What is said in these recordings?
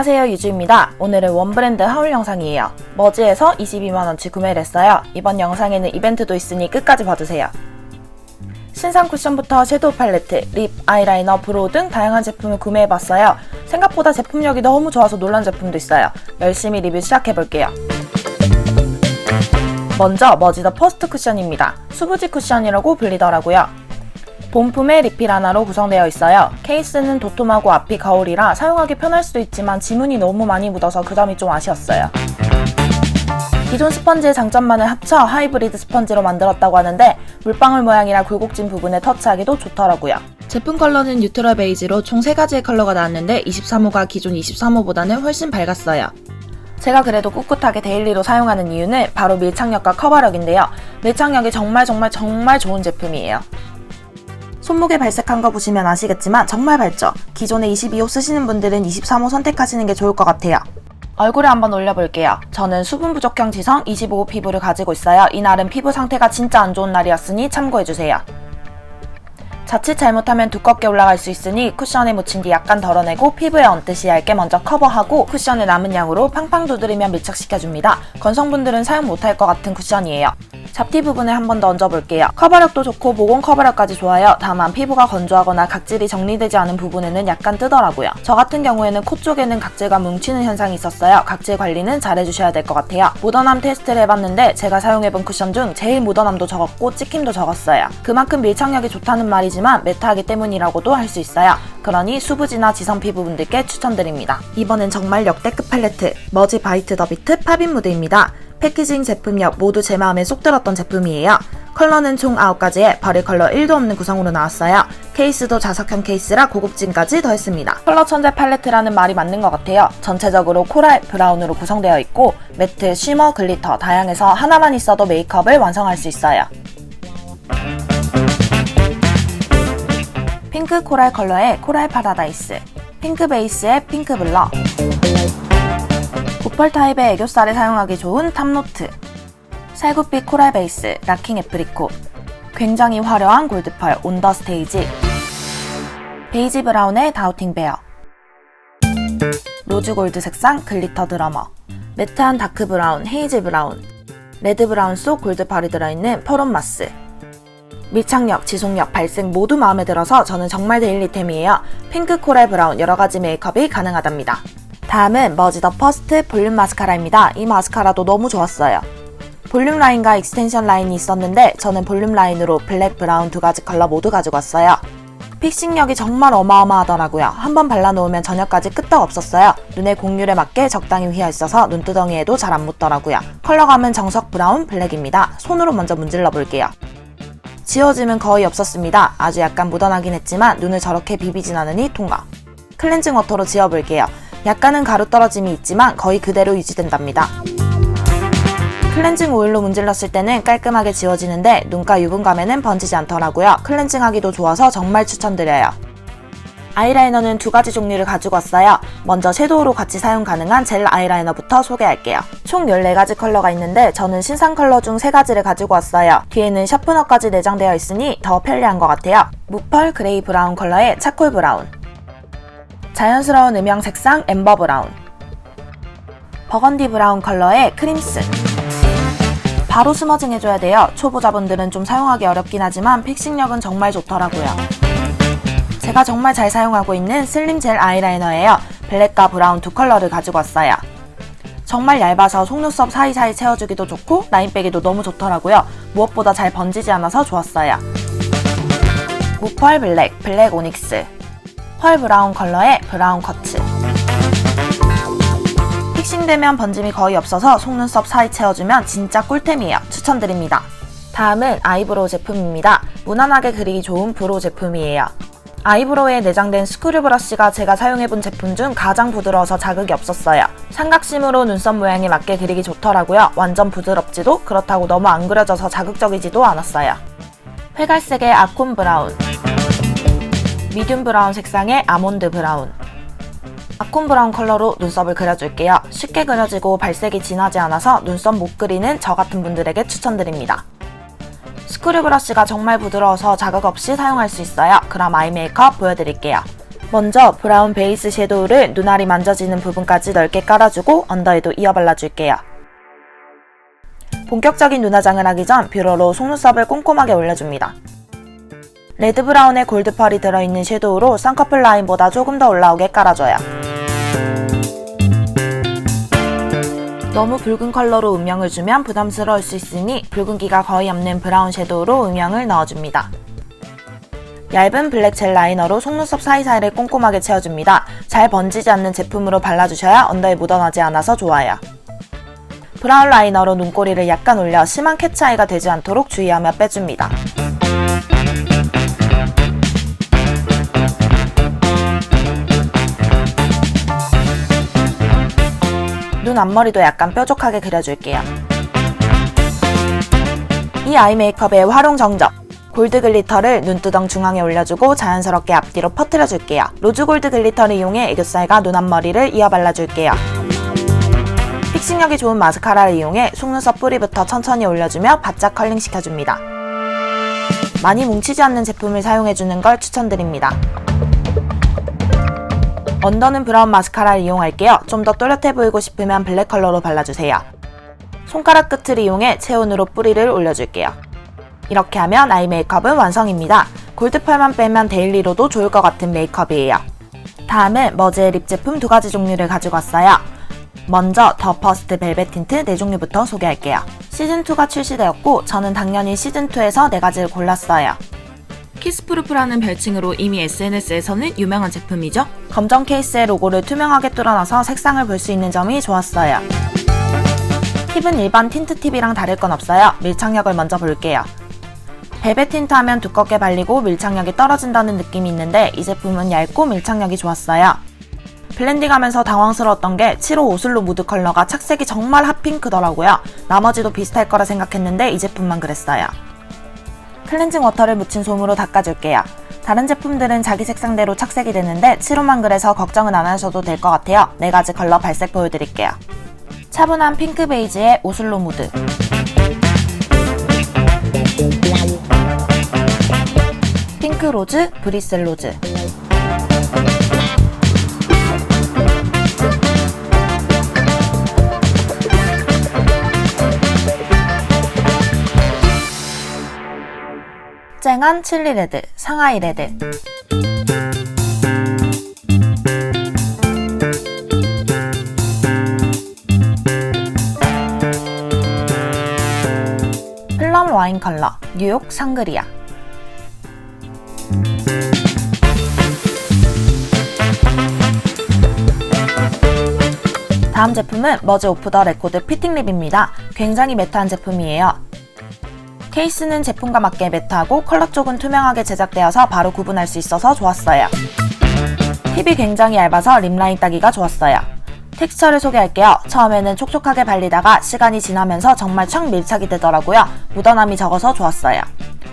안녕하세요 유주입니다. 오늘은 원브랜드 하울 영상이에요. 머지에서 22만원치 구매를 했어요. 이번 영상에는 이벤트도 있으니 끝까지 봐주세요. 신상 쿠션부터 섀도우 팔레트, 립, 아이라이너, 브로우 등 다양한 제품을 구매해봤어요. 생각보다 제품력이 너무 좋아서 놀란 제품도 있어요. 열심히 리뷰 시작해볼게요. 먼저 머지더 퍼스트 쿠션입니다. 수부지 쿠션이라고 불리더라고요. 본품의 리필 하나로 구성되어 있어요. 케이스는 도톰하고 앞이 거울이라 사용하기 편할 수도 있지만 지문이 너무 많이 묻어서 그 점이 좀 아쉬웠어요. 기존 스펀지의 장점만을 합쳐 하이브리드 스펀지로 만들었다고 하는데 물방울 모양이라 굴곡진 부분에 터치하기도 좋더라고요. 제품 컬러는 뉴트럴 베이지로 총 3가지의 컬러가 나왔는데 23호가 기존 23호보다는 훨씬 밝았어요. 제가 그래도 꿋꿋하게 데일리로 사용하는 이유는 바로 밀착력과 커버력인데요. 밀착력이 정말 정말 정말 좋은 제품이에요. 손목에 발색한 거 보시면 아시겠지만 정말 밝죠? 기존에 22호 쓰시는 분들은 23호 선택하시는 게 좋을 것 같아요. 얼굴에 한번 올려볼게요. 저는 수분 부족형 지성 25호 피부를 가지고 있어요. 이날은 피부 상태가 진짜 안 좋은 날이었으니 참고해주세요. 자칫 잘못하면 두껍게 올라갈 수 있으니 쿠션에 묻힌 뒤 약간 덜어내고 피부에 얹듯이 얇게 먼저 커버하고 쿠션에 남은 양으로 팡팡 두드리면 밀착시켜줍니다. 건성분들은 사용 못할 것 같은 쿠션이에요. 잡티 부분에 한번 더 얹어볼게요. 커버력도 좋고 모공 커버력까지 좋아요. 다만 피부가 건조하거나 각질이 정리되지 않은 부분에는 약간 뜨더라고요. 저 같은 경우에는 코 쪽에는 각질가 뭉치는 현상이 있었어요. 각질 관리는 잘 해주셔야 될 것 같아요. 무던함 테스트를 해봤는데 제가 사용해본 쿠션 중 제일 무던함도 적었고 찍힘도 적었어요. 그만큼 밀착력이 좋다는 말이지만 매트하기 때문이라고도 할 수 있어요. 그러니 수부지나 지성 피부분들께 추천드립니다. 이번엔 정말 역대급 팔레트 머지 바이트 더 비트 팝인 무드입니다. 패키징 제품력 모두 제 마음에 쏙 들었던 제품이에요. 컬러는 총 9가지에 버릴 컬러 1도 없는 구성으로 나왔어요. 케이스도 자석형 케이스라 고급진까지 더했습니다. 컬러 천재 팔레트라는 말이 맞는 것 같아요. 전체적으로 코랄, 브라운으로 구성되어 있고 매트, 쉬머, 글리터 다양해서 하나만 있어도 메이크업을 완성할 수 있어요. 핑크 코랄 컬러의 코랄 파라다이스 핑크 베이스의 핑크 블러 보펄 타입의 애교살에 사용하기 좋은 탑노트. 살구빛 코랄 베이스 락킹 애프리코. 굉장히 화려한 골드펄 온더 스테이지. 베이지 브라운의 다우팅 베어. 로즈 골드 색상 글리터 드러머. 매트한 다크 브라운 헤이즈 브라운. 레드 브라운 속 골드펄이 들어있는 퍼론 마스. 밀착력, 지속력, 발색 모두 마음에 들어서 저는 정말 데일리템이에요. 핑크 코랄 브라운 여러가지 메이크업이 가능하답니다. 다음은 머지 더 퍼스트 볼륨 마스카라입니다. 이 마스카라도 너무 좋았어요. 볼륨 라인과 익스텐션 라인이 있었는데 저는 볼륨 라인으로 블랙, 브라운 두 가지 컬러 모두 가지고 왔어요. 픽싱력이 정말 어마어마하더라고요. 한번 발라놓으면 저녁까지 끄떡 없었어요. 눈의 공률에 맞게 적당히 휘어 있어서 눈두덩이에도 잘 안 묻더라고요. 컬러감은 정석 브라운 블랙입니다. 손으로 먼저 문질러 볼게요. 지워짐은 거의 없었습니다. 아주 약간 묻어나긴 했지만 눈을 저렇게 비비진 않으니 통과. 클렌징 워터로 지워볼게요. 약간은 가루 떨어짐이 있지만 거의 그대로 유지된답니다. 클렌징 오일로 문질렀을 때는 깔끔하게 지워지는데 눈가 유분감에는 번지지 않더라고요. 클렌징하기도 좋아서 정말 추천드려요. 아이라이너는 두 가지 종류를 가지고 왔어요. 먼저 섀도우로 같이 사용 가능한 젤 아이라이너부터 소개할게요. 총 14가지 컬러가 있는데 저는 신상 컬러 중 3가지를 가지고 왔어요. 뒤에는 샤프너까지 내장되어 있으니 더 편리한 것 같아요. 무펄 그레이 브라운 컬러의 차콜 브라운 자연스러운 음영 색상 엠버 브라운 버건디 브라운 컬러의 크림슨 바로 스머징 해줘야 돼요. 초보자분들은 좀 사용하기 어렵긴 하지만 픽싱력은 정말 좋더라고요. 제가 정말 잘 사용하고 있는 슬림 젤 아이라이너예요. 블랙과 브라운 두 컬러를 가지고 왔어요. 정말 얇아서 속눈썹 사이사이 채워주기도 좋고 라인 빼기도 너무 좋더라고요. 무엇보다 잘 번지지 않아서 좋았어요. 무펄 블랙, 블랙 오닉스 펄 브라운 컬러의 브라운 커츠 픽싱되면 번짐이 거의 없어서 속눈썹 사이 채워주면 진짜 꿀템이에요. 추천드립니다. 다음은 아이브로우 제품입니다. 무난하게 그리기 좋은 브로우 제품이에요. 아이브로우에 내장된 스크류 브러쉬가 제가 사용해본 제품 중 가장 부드러워서 자극이 없었어요. 삼각심으로 눈썹 모양에 맞게 그리기 좋더라고요. 완전 부드럽지도 그렇다고 너무 안 그려져서 자극적이지도 않았어요. 회갈색의 아콘 브라운 미디움 브라운 색상의 아몬드 브라운 아콘 브라운 컬러로 눈썹을 그려줄게요. 쉽게 그려지고 발색이 진하지 않아서 눈썹 못 그리는 저 같은 분들에게 추천드립니다. 스크류 브러쉬가 정말 부드러워서 자극 없이 사용할 수 있어요. 그럼 아이 메이크업 보여드릴게요. 먼저 브라운 베이스 섀도우를 눈알이 만져지는 부분까지 넓게 깔아주고 언더에도 이어 발라줄게요. 본격적인 눈화장을 하기 전 뷰러로 속눈썹을 꼼꼼하게 올려줍니다. 레드 브라운의 골드 펄이 들어있는 섀도우로 쌍꺼풀 라인보다 조금 더 올라오게 깔아줘요. 너무 붉은 컬러로 음영을 주면 부담스러울 수 있으니 붉은기가 거의 없는 브라운 섀도우로 음영을 넣어줍니다. 얇은 블랙 젤 라이너로 속눈썹 사이사이를 꼼꼼하게 채워줍니다. 잘 번지지 않는 제품으로 발라주셔야 언더에 묻어나지 않아서 좋아요. 브라운 라이너로 눈꼬리를 약간 올려 심한 캣 차이가 되지 않도록 주의하며 빼줍니다. 앞머리도 약간 뾰족하게 그려줄게요. 이 아이 메이크업의 활용 정적. 골드 글리터를 눈두덩 중앙에 올려주고 자연스럽게 앞뒤로 퍼뜨려줄게요. 로즈 골드 글리터를 이용해 애교살과 눈 앞머리를 이어 발라줄게요. 픽싱력이 좋은 마스카라를 이용해 속눈썹 뿌리부터 천천히 올려주며 바짝 컬링 시켜줍니다. 많이 뭉치지 않는 제품을 사용해주는 걸 추천드립니다. 언더는 브라운 마스카라를 이용할게요. 좀 더 또렷해 보이고 싶으면 블랙 컬러로 발라주세요. 손가락 끝을 이용해 체온으로 뿌리를 올려줄게요. 이렇게 하면 아이 메이크업은 완성입니다. 골드펄만 빼면 데일리로도 좋을 것 같은 메이크업이에요. 다음은 머즈의 립 제품 두 가지 종류를 가지고 왔어요. 먼저 더 퍼스트 벨벳 틴트 4종류부터 소개할게요. 시즌2가 출시되었고 저는 당연히 시즌2에서 4가지를 골랐어요. 키스프루프라는 별칭으로 이미 SNS에서는 유명한 제품이죠. 검정 케이스의 로고를 투명하게 뚫어놔서 색상을 볼 수 있는 점이 좋았어요. 팁은 일반 틴트 팁이랑 다를 건 없어요. 밀착력을 먼저 볼게요. 벨벳 틴트 하면 두껍게 발리고 밀착력이 떨어진다는 느낌이 있는데 이 제품은 얇고 밀착력이 좋았어요. 블렌딩하면서 당황스러웠던 게 7호 오슬로 무드 컬러가 착색이 정말 핫핑크더라고요. 나머지도 비슷할 거라 생각했는데 이 제품만 그랬어요. 클렌징 워터를 묻힌 솜으로 닦아줄게요. 다른 제품들은 자기 색상대로 착색이 되는데 7호만 그래서 걱정은 안 하셔도 될 것 같아요. 4가지 컬러 발색 보여드릴게요. 차분한 핑크 베이지의 오슬로 무드 핑크 로즈, 브리셀 로즈 쨍한 칠리 레드, 상하이 레드 플럼 와인 컬러, 뉴욕 샹그리아 다음 제품은 머즈 오프 더 레코드 피팅 립입니다. 굉장히 매트한 제품이에요. 케이스는 제품과 맞게 매트하고 컬러 쪽은 투명하게 제작되어서 바로 구분할 수 있어서 좋았어요. 팁이 굉장히 얇아서 립라인 따기가 좋았어요. 텍스처를 소개할게요. 처음에는 촉촉하게 발리다가 시간이 지나면서 정말 촥 밀착이 되더라고요. 묻어남이 적어서 좋았어요.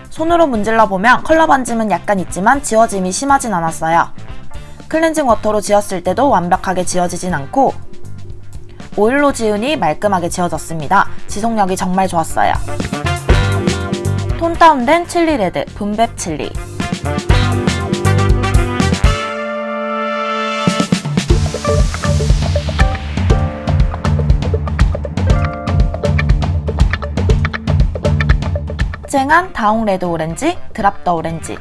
손으로 문질러 보면 컬러 반짐은 약간 있지만 지워짐이 심하진 않았어요. 클렌징 워터로 지웠을 때도 완벽하게 지워지진 않고 오일로 지우니 말끔하게 지워졌습니다. 지속력이 정말 좋았어요. 톤 다운된 칠리 레드, 분백 칠리. 쨍한 다홍 레드 오렌지, 드랍 더 오렌지.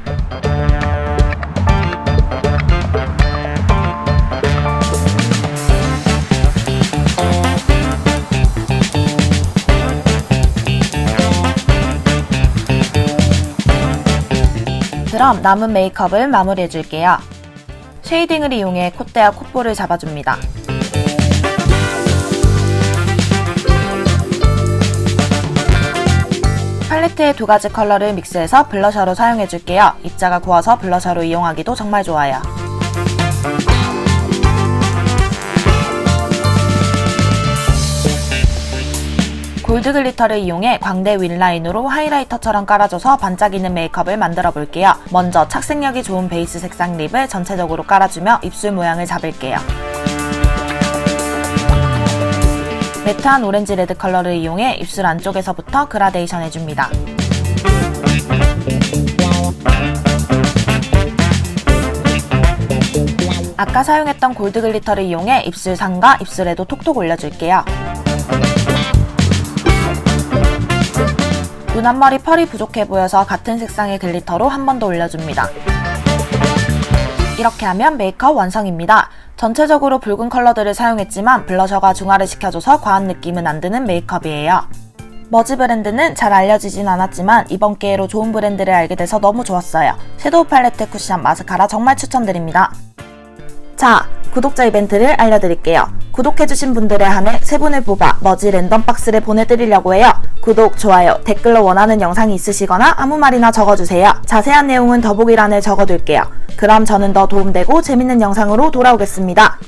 그럼 남은 메이크업을 마무리해줄게요. 쉐이딩을 이용해 콧대와 콧볼을 잡아줍니다. 팔레트의 두 가지 컬러를 믹스해서 블러셔로 사용해줄게요. 입자가 고와서 블러셔로 이용하기도 정말 좋아요. 골드 글리터를 이용해 광대 윗라인으로 하이라이터처럼 깔아줘서 반짝이는 메이크업을 만들어 볼게요. 먼저 착색력이 좋은 베이스 색상 립을 전체적으로 깔아주며 입술 모양을 잡을게요. 매트한 오렌지 레드 컬러를 이용해 입술 안쪽에서부터 그라데이션 해줍니다. 아까 사용했던 골드 글리터를 이용해 입술 상과 입술에도 톡톡 올려줄게요. 눈 앞머리 펄이 부족해 보여서 같은 색상의 글리터로 한 번 더 올려줍니다. 이렇게 하면 메이크업 완성입니다. 전체적으로 붉은 컬러들을 사용했지만 블러셔가 중화를 시켜줘서 과한 느낌은 안 드는 메이크업이에요. 머지 브랜드는 잘 알려지진 않았지만 이번 기회로 좋은 브랜드를 알게 돼서 너무 좋았어요. 섀도우 팔레트 쿠션 마스카라 정말 추천드립니다. 자, 구독자 이벤트를 알려드릴게요. 구독해주신 분들에 한해 세 분을 뽑아 머지 랜덤 박스를 보내드리려고 해요. 구독, 좋아요, 댓글로 원하는 영상이 있으시거나 아무 말이나 적어주세요. 자세한 내용은 더보기란에 적어둘게요. 그럼 저는 더 도움되고 재밌는 영상으로 돌아오겠습니다.